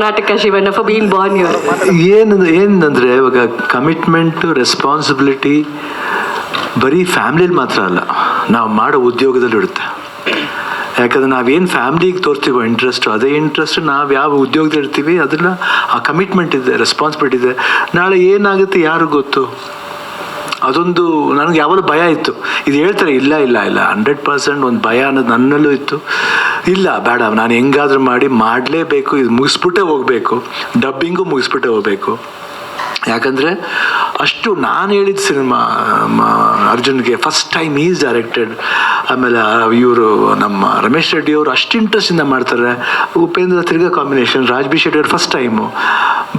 Karnataka Shivanna for been born. ಏನಂದ್ರೆ ಏನಂದ್ರೆ ಇವಾಗ ಕಮಿಟ್ಮೆಂಟ್ ರೆಸ್ಪಾನ್ಸಿಬಿಲಿಟಿ ಬರೀ ಫ್ಯಾಮ್ಲಿಲಿ ಮಾತ್ರ ಅಲ್ಲ, ನಾವು ಮಾಡೋ ಉದ್ಯೋಗದಲ್ಲಿ ಇರುತ್ತೆ. ಯಾಕಂದ್ರೆ ನಾವೇನು ಫ್ಯಾಮ್ಲಿಗೆ ತೋರ್ತೀವೋ ಇಂಟ್ರೆಸ್ಟು ಅದೇ ಇಂಟ್ರೆಸ್ಟ್ ನಾವು ಯಾವ ಉದ್ಯೋಗದಲ್ಲಿ ಇರ್ತೀವಿ, ಅದನ್ನ ಆ ಕಮಿಟ್ಮೆಂಟ್ ಇದೆ ರೆಸ್ಪಾನ್ಸಿಬಿಲಿಟಿ ಇದೆ. ನಾಳೆ ಏನಾಗುತ್ತೆ ಯಾರು ಗೊತ್ತು? ಅದೊಂದು ನನಗೆ ಯಾವಾಗಲೂ ಭಯ ಇತ್ತು. ಇದು ಹೇಳ್ತಾರೆ, ಇಲ್ಲ ಇಲ್ಲ ಇಲ್ಲ ಹಂಡ್ರೆಡ್ ಪರ್ಸೆಂಟ್ ಒಂದು ಭಯ ಅನ್ನೋದು ನನ್ನಲ್ಲೂ ಇತ್ತು. ಇಲ್ಲ ಬೇಡ ನಾನು ಹೆಂಗಾದ್ರೂ ಮಾಡಿ ಮಾಡಲೇಬೇಕು ಇದು ಮುಗಿಸ್ಬಿಟ್ಟೆ ಹೋಗಬೇಕು. ಡಬ್ಬಿಂಗು ಮುಗಿಸ್ಬಿಟ್ಟೆ ಹೋಗಬೇಕು. ಯಾಕಂದರೆ ಅಷ್ಟು ನಾನು ಹೇಳಿದ ಸಿನಿಮಾ ಅರ್ಜುನ್ಗೆ ಫಸ್ಟ್ ಟೈಮ್ ಈಸ್ ಡೈರೆಕ್ಟೆಡ್ ಆಮೇಲೆ ಇವರು ನಮ್ಮ ರಮೇಶ್ ರೆಡ್ಡಿ ಅವರು ಅಷ್ಟು ಇಂಟ್ರೆಸ್ಟಿಂದ ಮಾಡ್ತಾರೆ. ಉಪೇಂದ್ರ ತಿರ್ಗಾ ಕಾಂಬಿನೇಷನ್ ರಾಜ್ ಬಿ ಶೆಟ್ಟಿ ಅವರು ಫಸ್ಟ್ ಟೈಮು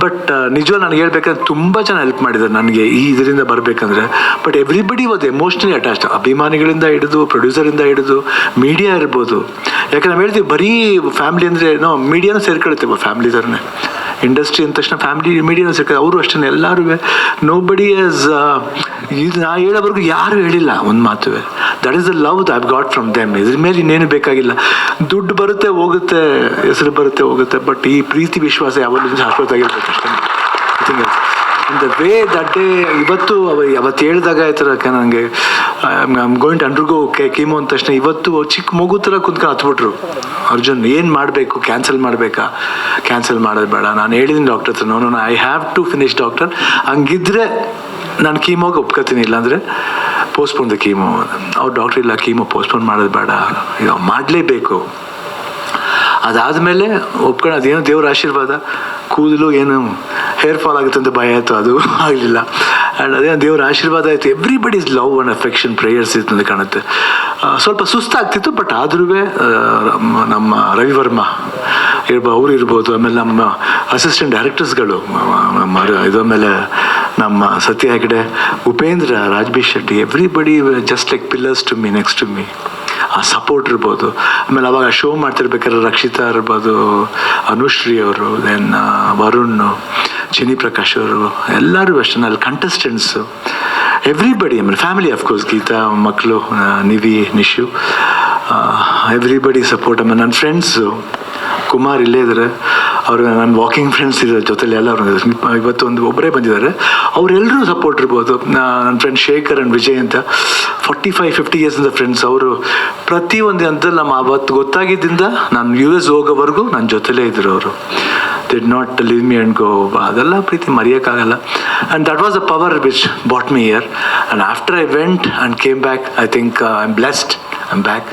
ಬಟ್ ನಿಜವಾಗ ನಾನು ಹೇಳ್ಬೇಕಂದ್ರೆ ತುಂಬ ಜನ ಹೆಲ್ಪ್ ಮಾಡಿದ್ದಾರೆ ನನಗೆ ಈ ಇದರಿಂದ ಬರಬೇಕಂದ್ರೆ. But everybody was emotionally attach ಅಭಿಮಾನಿಗಳಿಂದ ಹಿಡಿದು ಪ್ರೊಡ್ಯೂಸರಿಂದ ಹಿಡಿದು ಮೀಡಿಯಾ ಇರ್ಬೋದು. ಯಾಕಂದ್ರೆ ನಾವು ಹೇಳ್ತೀವಿ, ಬರೀ ಫ್ಯಾಮಿಲಿ ಅಂದರೆ ಏನೋ ಮೀಡಿಯಾನು ಸೇರ್ಕೊಳ್ತೇವೆ ಫ್ಯಾಮಿಲಿ ಥರನೇ ಇಂಡಸ್ಟ್ರಿ ಅಂದ ತಕ್ಷಣ ಫ್ಯಾಮಿಲಿ ಮೀಡಿಯಾನು ಸೇರ್ಕೊಂಡು ಅವರು ಅಷ್ಟೇ ಎಲ್ಲರೂ ನೋ ಬಡಿ ಆಸ್ ಇದು ನಾ ಹೇಳೋವರೆಗೂ ಯಾರು ಹೇಳಿಲ್ಲ ಒಂದು ಮಾತುವೆ that is the love I've got from them ಇದ್ರ ಮೇಲೆ ಇನ್ನೇನು ಬೇಕಾಗಿಲ್ಲ. ದುಡ್ಡು ಬರುತ್ತೆ, ಹೋಗುತ್ತೆ, ಹೆಸರು ಬರುತ್ತೆ, ಹೋಗುತ್ತೆ. ಬಟ್ ಈ ಪ್ರೀತಿ, ವಿಶ್ವಾಸ ಯಾವಾಗಲೂ ಶಾಶ್ವತ ಆಗಿರ್ಬೇಕು ಅಷ್ಟೇ. ದ ವೇ ದಟ್ ಡೇ ಇವತ್ತು ಅವ ಅವತ್ತು ಹೇಳಿದಾಗ ಆಯ್ತರ ನನಗೆ ಗೋಯಿಂಟ್ ಅಂಡರ್ಗೋ ಕೀಮೋ ಅಂದ ತಕ್ಷಣ ಇವತ್ತು ಚಿಕ್ಕ ಮಗು ಥರ ಕುತ್ಕೊಂಡು ಹತ್ಬಿಟ್ರು. ಅರ್ಜುನ್, ಏನು ಮಾಡಬೇಕು? ಕ್ಯಾನ್ಸಲ್ ಮಾಡಬೇಕಾ? ಕ್ಯಾನ್ಸಲ್ ಮಾಡೋದು ಬೇಡ. ನಾನು ಹೇಳಿದ್ದೀನಿ ಡಾಕ್ಟರ್ ಹತ್ರ no I have to finish doctor ಹಂಗಿದ್ರೆ ನಾನು ಕೀಮೋಗೆ ಒಪ್ಕೋತೀನಿ, ಇಲ್ಲಾಂದರೆ ಪೋಸ್ಟ್ಪೋನ್ ದ ಕೀಮೋ ಅವ್ರು ಡಾಕ್ಟ್ರ್ ಇಲ್ಲ ಕೀಮೋ ಪೋಸ್ಟ್ಪೋನ್ ಮಾಡೋದು ಬೇಡ. ಇದು ಮಾಡಲೇಬೇಕು. ಅದಾದಮೇಲೆ ಒಪ್ಕೊಂಡು ಅದೇನೋ ದೇವ್ರ ಆಶೀರ್ವಾದ. ಕೂದಲು ಏನು ಹೇರ್ ಫಾಲ್ ಆಗುತ್ತೆ ಅಂತ ಭಯ ಆಯಿತು, ಅದು ಆಗಲಿಲ್ಲ. ಆ್ಯಂಡ್ ಅದೇ ದೇವರ ಆಶೀರ್ವಾದ ಆಯಿತು. Everybody is love and affection prayers ಇತ್ತು ಕಾಣುತ್ತೆ ಸ್ವಲ್ಪ ಸುಸ್ತಾಗ್ತಿತ್ತು ಬಟ್ ಆದ್ರೂ ನಮ್ಮ ರವಿವರ್ಮ ಇರ್ಬೋ, ಅವ್ರು ಇರ್ಬೋದು, ಆಮೇಲೆ ನಮ್ಮ ಅಸಿಸ್ಟೆಂಟ್ ಡೈರೆಕ್ಟರ್ಸ್ಗಳು ನಮ್ಮ ಇದು ಆಮೇಲೆ ನಮ್ಮ Satya Hegde, Upendra Raj B Shetty everybody just like pillars to me next to me ಆ ಸಪೋರ್ಟ್ ಇರ್ಬೋದು. ಆಮೇಲೆ ಅವಾಗ ಶೋ ಮಾಡ್ತಿರ್ಬೇಕಾದ್ರೆ ರಕ್ಷಿತಾ ಇರ್ಬೋದು, ಅನುಶ್ರೀ ಅವರು ದೆನ್ ವರುಣ್ ಚಿನಿ ಪ್ರಕಾಶ್ ಅವರು, ಎಲ್ಲರೂ ಅಷ್ಟೇ. ಅಲ್ಲಿ ಕಂಟೆಸ್ಟೆಂಟ್ಸು ಎವ್ರಿಬಡಿ ಆಮೇಲೆ ಫ್ಯಾಮಿಲಿ ಅಫ್ಕೋರ್ಸ್ ಗೀತಾ ಮಕ್ಕಳು ನಿವಿ ನಿಶು ಎವ್ರಿಬಡಿ ಸಪೋರ್ಟ್ ಆಮೇಲೆ ನನ್ನ ಫ್ರೆಂಡ್ಸು ಕುಮಾರ್ ಇಲ್ಲೇ ಇದ್ದಾರೆ ಅವ್ರು ನನ್ನ ವಾಕಿಂಗ್ ಫ್ರೆಂಡ್ಸ್ ಇದ್ದಾರೆ ಜೊತೆಲಿ ಎಲ್ಲ ಇವತ್ತು ಒಂದು ಒಬ್ಬರೇ ಬಂದಿದ್ದಾರೆ. ಅವರೆಲ್ಲರೂ ಸಪೋರ್ಟ್ ಇರ್ಬೋದು. ನನ್ನ ಫ್ರೆಂಡ್ ಶೇಖರ್ ಆ್ಯಂಡ್ ವಿಜಯ್ ಅಂತ ಫಾರ್ಟಿ ಫೈವ್ ಫಿಫ್ಟಿ ಇಯರ್ಸಿಂದ ಫ್ರೆಂಡ್ಸ್ ಅವರು ಪ್ರತಿಯೊಂದು ಹಂತದಲ್ಲಿ ನಮ್ಮ ಅವತ್ತು ಗೊತ್ತಾಗಿದ್ದರಿಂದ ನಾನು ಯು ಎಸ್ ಹೋಗೋವರೆಗೂ ನನ್ನ ಜೊತೆಲೇ ಇದ್ದರು ಅವರು. Did not leave me and go ಅದೆಲ್ಲ ಪ್ರೀತಿ ಮರೆಯೋಕ್ಕಾಗಲ್ಲ. And that was a power which bought me year and after I went and came back I think I am blessed I'm back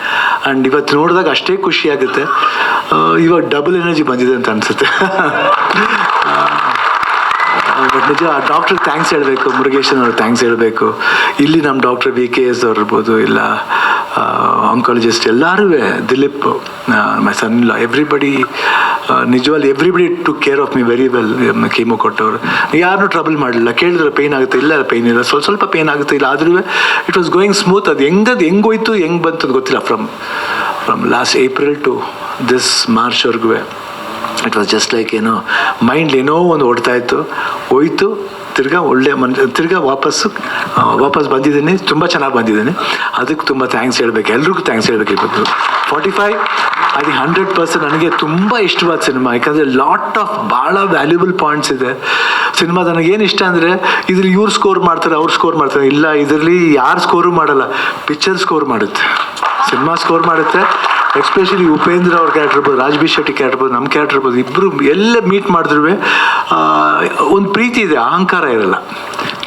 and ಇವತ್ತು ನೋಡಿದಾಗ ಅಷ್ಟೇ ಖುಷಿ ಆಗುತ್ತೆ. ಆ, ಇವಾಗ ಡಬಲ್ ಎನರ್ಜಿ ಬಂದಿದೆ ಅಂತ ಅನಿಸುತ್ತೆ. ಬಟ್ ನಿಜ ಡಾಕ್ಟ್ರಿಗೆ ಥ್ಯಾಂಕ್ಸ್ ಹೇಳಬೇಕು ಮುರುಗೇಶನ್ ಅವ್ರಿಗೆ ಥ್ಯಾಂಕ್ಸ್ ಹೇಳಬೇಕು. ಇಲ್ಲಿ ನಮ್ಮ ಡಾಕ್ಟರ್ ಬಿ ಕೆ ಎಸ್ ಅವ್ರು ಇರ್ಬೋದು ಇಲ್ಲ ಆಂಕಾಲಜಿಸ್ಟ್ ಎಲ್ಲರೂ ದಿಲೀಪ್ ಮೈ ಸನ್ ಇಲ್ಲ ಎವ್ರಿಬಡಿ ನಿಜವಾಗಿ everybody to care of me very well chemo ಕೊಟ್ಟವರು. ಯಾರನ್ನೂ ಟ್ರಬಲ್ ಮಾಡಲಿಲ್ಲ. ಕೇಳಿದ್ರೆ ಪೇಯ್ನ್ ಆಗುತ್ತೆ, ಇಲ್ಲ ಪೇಯ್ನ್ ಇಲ್ಲ. ಸ್ವಲ್ಪ ಸ್ವಲ್ಪ ಪೇಯ್ನ್ ಆಗುತ್ತೆ, ಇಲ್ಲ, ಆದ್ರೂ ಇಟ್ ವಾಸ್ ಗೋಯಿಂಗ್ ಸ್ಮೂತ್ ಅದು ಹೆಂಗದು ಹೆಂಗೆ ಹೋಯ್ತು, ಹೆಂಗೆ ಬಂತು ಗೊತ್ತಿಲ್ಲ. From from last April to this ಮಾರ್ಚ್ವರೆಗೂ it was just like ಏನೋ ಮೈಂಡ್ ಏನೋ ಒಂದು ಓಡ್ತಾ ಇತ್ತು. ಹೋಯ್ತು. ತಿರ್ಗಾ ಒಳ್ಳೆ ಮನ್ ತಿರ್ಗಾ ವಾಪಸ್ಸು ವಾಪಸ್ ಬಂದಿದ್ದೀನಿ. ತುಂಬ ಚೆನ್ನಾಗಿ ಬಂದಿದ್ದೀನಿ. ಅದಕ್ಕೆ ತುಂಬ ಥ್ಯಾಂಕ್ಸ್ ಹೇಳಬೇಕು. ಎಲ್ರಿಗೂ ಥ್ಯಾಂಕ್ಸ್ ಹೇಳಬೇಕು ಇವತ್ತು ಫಾರ್ಟಿ ಫೈವ್ ಅದು ಹಂಡ್ರೆಡ್ ಪರ್ಸೆಂಟ್ ನನಗೆ ತುಂಬ ಇಷ್ಟವಾದ ಸಿನಿಮಾ. ಯಾಕಂದರೆ ಲಾಟ್ ಆಫ್ ಭಾಳ ವ್ಯಾಲ್ಯೂಬಲ್ ಪಾಯಿಂಟ್ಸ್ ಇದೆ. ಸಿನಿಮಾ ನನಗೇನು ಇಷ್ಟ ಅಂದರೆ, ಇದ್ರಲ್ಲಿ ಇವ್ರು ಸ್ಕೋರ್ ಮಾಡ್ತಾರೆ, ಅವ್ರು ಸ್ಕೋರ್ ಮಾಡ್ತಾರೆ. ಇಲ್ಲ, ಇದರಲ್ಲಿ ಯಾರು ಸ್ಕೋರು ಮಾಡಲ್ಲ ಪಿಕ್ಚರ್ ಸ್ಕೋರ್ ಮಾಡುತ್ತೆ. ಸಿನಿಮಾ ಸ್ಕೋರ್ ಮಾಡುತ್ತೆ. ಎಸ್ಪೆಷಲಿ ಉಪೇಂದ್ರ ಅವ್ರ ಕ್ಯಾರೆಕ್ಟರ್ ಇರ್ಬೋದು ರಾಜ್ಬಿ ಶೆಟ್ಟಿ ಕ್ಯಾರೆಕ್ಟರ್ ಇರ್ಬೋದು ನಮ್ಮ ಕ್ಯಾರೆಕ್ಟರ್ ಇರ್ಬೋದು ಇಬ್ಬರು ಎಲ್ಲ ಮೀಟ್ ಮಾಡಿದ್ರು ಒಂದು ಪ್ರೀತಿ ಇದೆ ಅಹಂಕಾರ ಇರಲ್ಲ.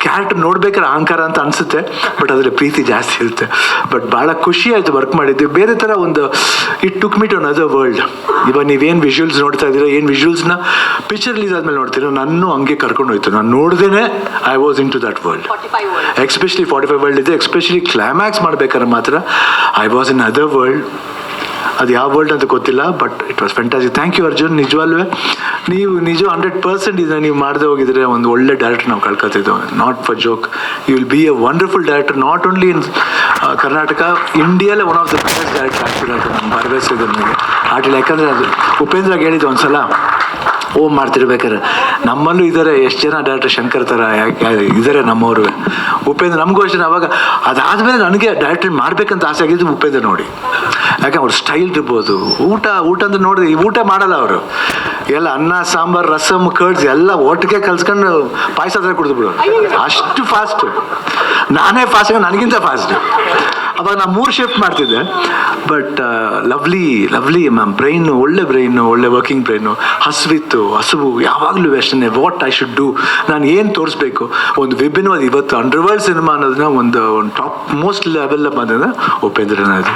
ಕ್ಯಾರೆಕ್ಟರ್ ನೋಡ್ಬೇಕಾದ್ರೆ ಅಹಂಕಾರ ಅಂತ ಅನಿಸುತ್ತೆ ಬಟ್ ಅದರಲ್ಲಿ ಪ್ರೀತಿ ಜಾಸ್ತಿ ಇರುತ್ತೆ. ಬಟ್ ಭಾಳ ಖುಷಿ ಆಯಿತು ವರ್ಕ್ ಮಾಡಿದ್ದು. ಬೇರೆ ಥರ ಒಂದು it took me to an other world ಇವಾಗ ನೀವೇನು ವಿಜುವಲ್ಸ್ ನೋಡ್ತಾ ಇದ್ದೀರಾ ಏನು ವಿಜುವಲ್ಸ್ನ ಪಿಕ್ಚರ್ ರಿಲೀಸ್ ಆದಮೇಲೆ ನೋಡ್ತೀರೋ ನಾನು ಹಂಗೆ ಕರ್ಕೊಂಡು ಹೋಯ್ತು. ನಾನು ನೋಡ್ದೇನೆ I was in to that world especially forty five world ಇದೆ ಎಕ್ಸ್ಪೆಷಲಿ ಕ್ಲೈಮ್ಯಾಕ್ಸ್ ಮಾಡ್ಬೇಕಾದ್ರೆ ಮಾತ್ರ I was in other world ಅದು ಯಾವ ವರ್ಲ್ಡ್ ಅಂತ ಗೊತ್ತಿಲ್ಲ but it was fantasy thank you Arjun. ನಿಜವಲ್ವೇ, ನೀವು ನಿಜ ಹಂಡ್ರೆಡ್ ಪರ್ಸೆಂಟ್ ಇದನ್ನ ನೀವು ಮಾಡದೆ ಹೋಗಿದ್ರೆ ಒಂದು ಒಳ್ಳೆ ಡೈರೆಕ್ಟರ್ ನಾವು ಕಳ್ಕೊತಿದ್ದೆವು not for joke you will be a wonderful director not only in Karnataka ಇಂಡಿಯಾಲೇ one of the best director ಆಗ್ತಿರೋ ನಮ್ಮ ಇದೆ ನನಗೆ ಆಟಿಲ್ಲ ಯಾಕಂದರೆ ಅದು ಉಪೇಂದ್ರಾಗ ಹೇಳಿದ್ದು ಒಂದ್ಸಲ ಓಮ್ ಮಾಡ್ತಿರ್ಬೇಕಾರೆ ನಮ್ಮಲ್ಲೂ ಇದ್ದಾರೆ ಎಷ್ಟು ಜನ ಡೈರೆಕ್ಟರ್ ಶಂಕರ್ ಥರ ಇದ್ದಾರೆ ನಮ್ಮವರು. ಉಪೇಂದ್ರ, ನಮಗೂ ಅಷ್ಟೇ, ಅವಾಗ ಅದಾದಮೇಲೆ ನನಗೆ ಡೈರೆಕ್ಟರ್ ಮಾಡಬೇಕಂತ ಆಸೆ ಆಗಿದ್ದು ಉಪೇಂದ್ರ ನೋಡಿ. ಯಾಕೆ ಅವ್ರ ಸ್ಟೈಲ್ ಇರ್ಬೋದು? ಊಟ ಊಟ ಅಂತ ನೋಡಿದ್ರೆ ಊಟ ಮಾಡಲ್ಲ ಅವರು. ಎಲ್ಲ ಅನ್ನ, ಸಾಂಬಾರ್ ರಸಮ್ ಕರ್ಡ್ಸ್ ಎಲ್ಲ ಒಟ್ಟಿಗೆ ಕಲ್ಸ್ಕೊಂಡು ಪಾಯಸ ಹತ್ರ ಕುಡಿದು ಬಿಡು ಅಷ್ಟು ಫಾಸ್ಟ್ ನಾನೇ ಫಾಸ್ಟ್ ನನಗಿಂತ ಫಾಸ್ಟ್ ಅವಾಗ ನಾನು ಮೂರು ಶಿಫ್ಟ್ ಮಾಡ್ತಿದ್ದೆ. But lovely lovely ma'am brain ಒಳ್ಳೆ ಬ್ರೈನು ಒಳ್ಳೆ ವರ್ಕಿಂಗ್ ಬ್ರೈನು ಹಸುವಿತ್ತು, ಹಸುವು. ಯಾವಾಗಲೂ ಅಷ್ಟೇ ವಾಟ್ ಐ ಶುಡ್ ಡೂ ನಾನು ಏನು ತೋರಿಸ್ಬೇಕು? ಒಂದು ವಿಭಿನ್ನವಾದ ಇವತ್ತು ಅಂಡರ್ವರ್ಲ್ಡ್ ಸಿನಿಮಾ ಅನ್ನೋದನ್ನ ಒಂದು ಒಂದು ಟಾಪ್ ಮೋಸ್ಟ್ ಲೆವೆಲ್ ಬಂದಿದೆ ಉಪೇಂದ್ರನಾಥ್.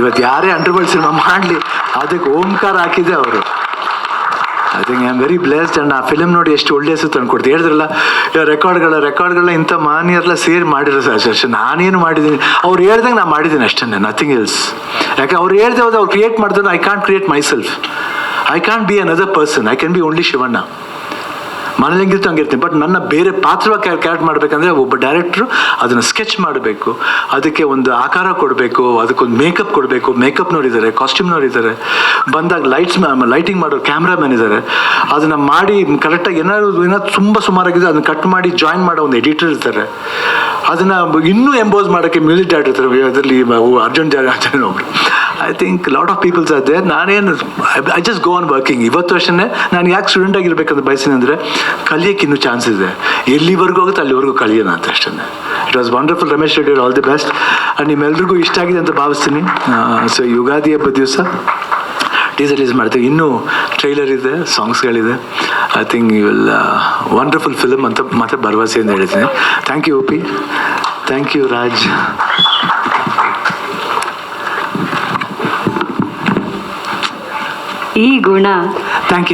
ಇವತ್ತು ಯಾರೇ ಅಂಡರ್ವರ್ಲ್ಡ್ ಸಿನಿಮಾ ಮಾಡಲಿ, ಅದಕ್ಕೆ ಓಂಕಾರ ಹಾಕಿದೆ ಅವರು. I think I very blessed and ಆ ಫಿಲ್ಮ್ ನೋಡಿ ಎಷ್ಟು ಒಳ್ಳೆ ಹೆಸರು ತಂದ್ಕೊಡ್ತು ಹೇಳಿದ್ರಲ್ಲ ರೆಕಾರ್ಡ್ಗಳ, ರೆಕಾರ್ಡ್ಗಳನ್ನ ಇಂಥ ಮಾನ್ಯರೆಲ್ಲ ಸೇರಿ ಮಾಡಿರೋ ಅಷ್ಟೇ ನಾನೇನು ಮಾಡಿದ್ದೀನಿ? ಅವ್ರು ಹೇಳ್ದಂಗೆ ನಾನು ಮಾಡಿದ್ದೀನಿ ಅಷ್ಟೇ ನಥಿಂಗ್ ಎಲ್ಸ್ ಯಾಕೆ ಅವ್ರು ಹೇಳ್ದೆ ಹೋದ್ರೆ ಅವ್ರು ಕ್ರಿಯೇಟ್ ಮಾಡಿದ್ರೆ I can't create myself I can't be another person I can be only Shivanna. ಮನೇಲಿ ಹೆಂಗಿರ್ತು ಹಂಗಿರ್ತೀನಿ ಬಟ್ ನನ್ನ ಬೇರೆ ಪಾತ್ರವಾಗಿ ಕ್ಯಾರೆಕ್ಟ್ ಮಾಡಬೇಕಂದ್ರೆ ಒಬ್ಬ ಡೈರೆಕ್ಟ್ರು ಅದನ್ನು ಸ್ಕೆಚ್ ಮಾಡಬೇಕು. ಅದಕ್ಕೆ ಒಂದು ಆಕಾರ ಕೊಡಬೇಕು, ಅದಕ್ಕೊಂದು ಮೇಕಪ್ ಕೊಡಬೇಕು. ಮೇಕಪ್ನವರಿದ್ದಾರೆ ಇದ್ದಾರೆ ಕಾಸ್ಟ್ಯೂಮ್ನವ್ರು ಇದ್ದಾರೆ ಬಂದಾಗ ಲೈಟ್ಸ್ ಲೈಟಿಂಗ್ ಮಾಡೋ ಕ್ಯಾಮ್ರಾಮನ್ ಇದ್ದಾರೆ. ಅದನ್ನು ಮಾಡಿ ಕರೆಕ್ಟಾಗಿ ಏನಾದ್ರು ಏನಾದ್ರು ತುಂಬ ಸುಮಾರಾಗಿದೆ, ಅದನ್ನು ಕಟ್ ಮಾಡಿ ಜಾಯಿನ್ ಮಾಡೋ ಒಂದು ಎಡಿಟರ್ ಇರ್ತಾರೆ. ಅದನ್ನು ಇನ್ನೂ ಎಂಬೋಸ್ ಮಾಡೋಕ್ಕೆ ಮ್ಯೂಸಿಕ್ ಡೈರೆಕ್ಟರ್ ಇರ್ತಾರೆ. ಅದರಲ್ಲಿ ಅರ್ಜುನ್ ಜಾರ್ಜನ್ ಒಬ್ರು. I think lot of peoples ಅದೇ ನಾನೇನು I just go on working ಇವತ್ತು ಅಷ್ಟೇ ನಾನು ಯಾಕೆ ಸ್ಟೂಡೆಂಟ್ ಆಗಿರ್ಬೇಕಂತ ಬಯಸಿನ ಅಂದರೆ, ಕಲಿಯೋಕ್ಕೆ ಇನ್ನೂ ಚಾನ್ಸ್ ಇದೆ. ಎಲ್ಲಿವರೆಗೂ ಹೋಗುತ್ತೆ, ಅಲ್ಲಿವರೆಗೂ ಕಲಿಯೋಣ ಅಂತ ಅಷ್ಟೇ it was wonderful Ramesh Reddy all the best and ನಿಮ್ಮೆಲ್ರಿಗೂ ಇಷ್ಟ ಆಗಿದೆ ಅಂತ ಭಾವಿಸ್ತೀನಿ. ಸೊ ಯುಗಾದಿ ಹಬ್ಬದ ದಿವಸ ಟೀಸರ್ ರಿಲೀಸ್ ಮಾಡ್ತೀವಿ. ಇನ್ನೂ ಟ್ರೈಲರ್ ಇದೆ ಸಾಂಗ್ಸ್ಗಳಿದೆ I think you will wonderful film ಅಂತ ಮತ್ತೆ ಅಂತ ಹೇಳ್ತೀನಿ. Thank you OP thank you Raj ಈ ಗುಣ. Thank you